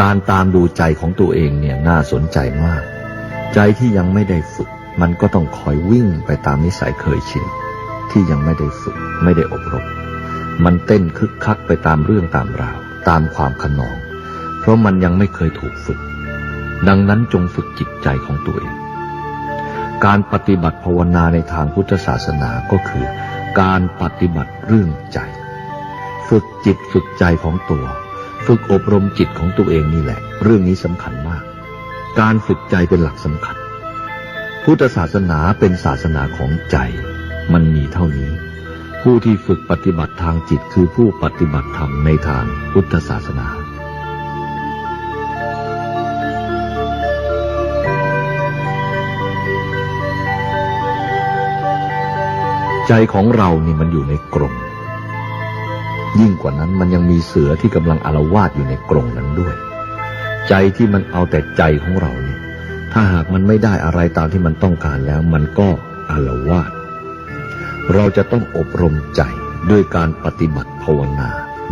การตามดูใจของตัวเองเนี่ยน่าสนใจมาก ใจที่ยังไม่ได้ฝึก มันก็ต้องคอยวิ่งไปตามนิสัยเคยชินที่ยังไม่ได้ฝึกไม่ได้อบรม มันเต้นคึกคักไปตามเรื่องตามราว ตามความขนอง เพราะมันยังไม่เคยถูกฝึก ดังนั้นจงฝึกจิตใจของตัวเอง การปฏิบัติภาวนาในทางพุทธศาสนาก็คือ การปฏิบัติเรื่องใจ ฝึกจิตฝึกใจของตัว ฝึกอบรมจิตของตัวเองนี่แหละ เรื่องนี้สำคัญมาก การฝึกใจเป็นหลักสำคัญ พุทธศาสนาเป็นศาสนาของใจ มันมีเท่านี้ ผู้ที่ฝึกปฏิบัติทางจิตคือผู้ปฏิบัติธรรมในทางพุทธศาสนาใจของเรานี่มันอยู่ในกรง ยิ่งกว่านั้นมันยังมีเสือที่กำลังอารวาสอยู่ในกรงนั้นด้วย ใจที่มันเอาแต่ใจของเราเนี่ยถ้าหากมันไม่ได้อะไรตามที่มันต้องการแล้ว มันก็อารวาสเราจะต้องอบรมใจด้วยการปฏิบัติภาวนา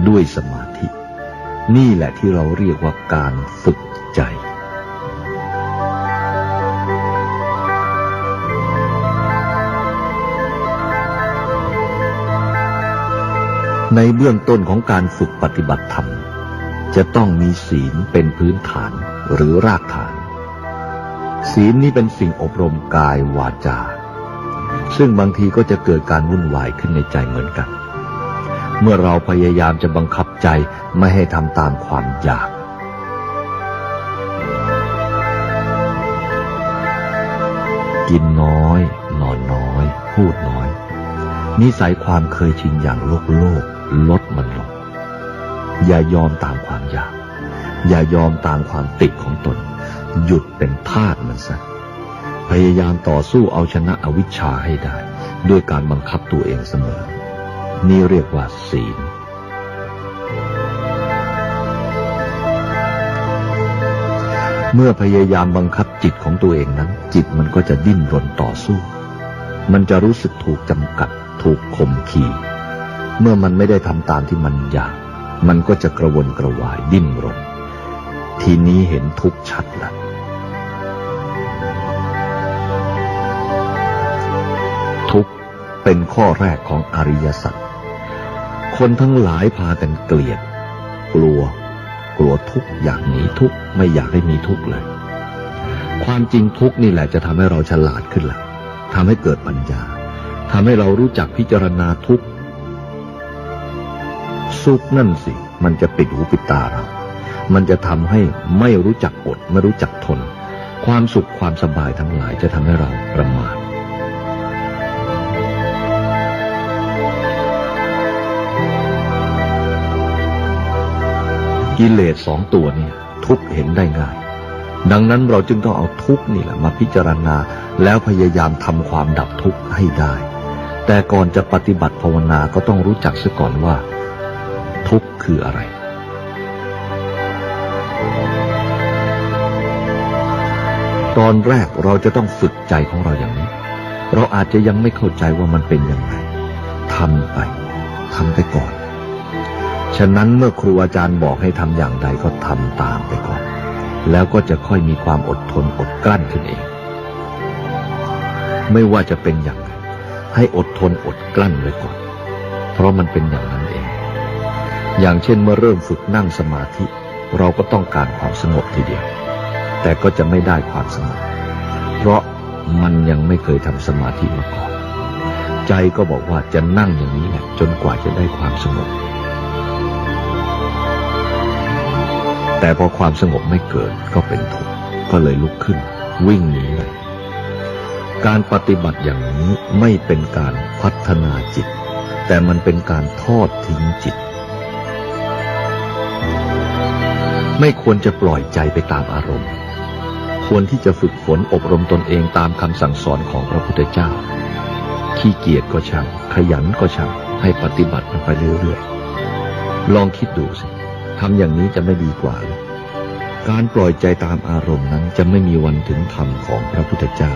ด้วยสมาธิ นี่แหละที่เราเรียกว่าการฝึกใจ ในเบื้องต้นของการฝึกปฏิบัติธรรม จะต้องมีศีลเป็นพื้นฐานหรือรากฐาน ศีลนี้เป็นสิ่งอบรมกายวาจา ซึ่งบางทีก็จะเกิดการวุ่นวายขึ้นในใจเหมือนกัน เมื่อเราพยายามจะบังคับใจไม่ให้ทำตามความอยาก กินน้อย นอนน้อย พูดน้อย นิสัยความเคยชินอย่างโลกโลก ลดมันลง อย่ายอมตามความอยาก อย่ายอมตามความติดของตน หยุดเป็นทาสมันซะพยายามต่อสู้เอาชนะอวิชชาให้ได้ ด้วยการบังคับตัวเองเสมอ นี่เรียกว่าศีลเมื่อพยายามบังคับจิตของตัวเองนั้น จิตมันก็จะดิ้นรนต่อสู้ มันจะรู้สึกถูกจำกัด ถูกข่มขี เมื่อมันไม่ได้ทำตามที่มันอยาก มันก็จะกระวนกระวายดิ้นรน ทีนี้เห็นทุกชัดละทุกเป็นข้อแรกของอริยสัจ คนทั้งหลายพากันเกลียด กลัว กลัวทุกอยากหนีทุกไม่อยากให้มีทุกเลย ความจริงทุกนี่แหละจะทำให้เราฉลาดขึ้นล่ะทำให้เกิดปัญญาทำให้เรารู้จักพิจารณาทุกข์ สุขนั่นสิ มันจะปิดหูปิดตาเรา มันจะทำให้ไม่รู้จักอดไม่รู้จักทน ความสุขความสบายทั้งหลายจะทำให้เราประมาทกิเลสสองตัวเนี่ยทุกเห็นได้ง่าย ดังนั้นเราจึงต้องเอาทุกนี่แหละมาพิจารณาแล้วพยายามทำความดับทุกข์ให้ได้ แต่ก่อนจะปฏิบัติภาวนาก็ต้องรู้จักซะก่อนว่า คืออะไร ตอนแรกเราจะต้องฝึกใจของเราอย่างนี้ เราอาจจะยังไม่เข้าใจว่ามันเป็นยังไงทำไปทำไปก่อน ฉะนั้นเมื่อครูอาจารย์บอกให้ทำอย่างใดก็ทำตามไปก่อน แล้วก็จะค่อยมีความอดทนอดกลั้นขึ้นเอง ไม่ว่าจะเป็นอย่างไรให้อดทนอดกลั้นไว้ก่อน เพราะมันเป็นอย่างนั้น อย่างเช่นเมื่อเริ่มฝึกนั่งสมาธิ เราก็ต้องการความสงบทีเดียว แต่ก็จะไม่ได้ความสงบ เพราะมันยังไม่เคยทำสมาธิมาก่อน ใจก็บอกว่าจะนั่งอย่างนี้แหละจนกว่าจะได้ความสงบ แต่พอความสงบไม่เกิดก็เป็นทุกข์ก็เลยลุกขึ้น วิ่งหนีเลยการปฏิบัติอย่างนี้ไม่เป็นการพัฒนาจิต แต่มันเป็นการทอดทิ้งจิต ไม่ควรจะปล่อยใจไปตามอารมณ์ ควรที่จะฝึกฝนอบรมตนเองตามคำสั่งสอนของพระพุทธเจ้า ขี้เกียจก็ช่าง ขยันก็ช่าง ให้ปฏิบัติมันไปเรื่อยๆ ลองคิดดูสิทำอย่างนี้จะไม่ดีกว่าหรือการปล่อยใจตามอารมณ์นั้นจะไม่มีวันถึงธรรมของพระพุทธเจ้า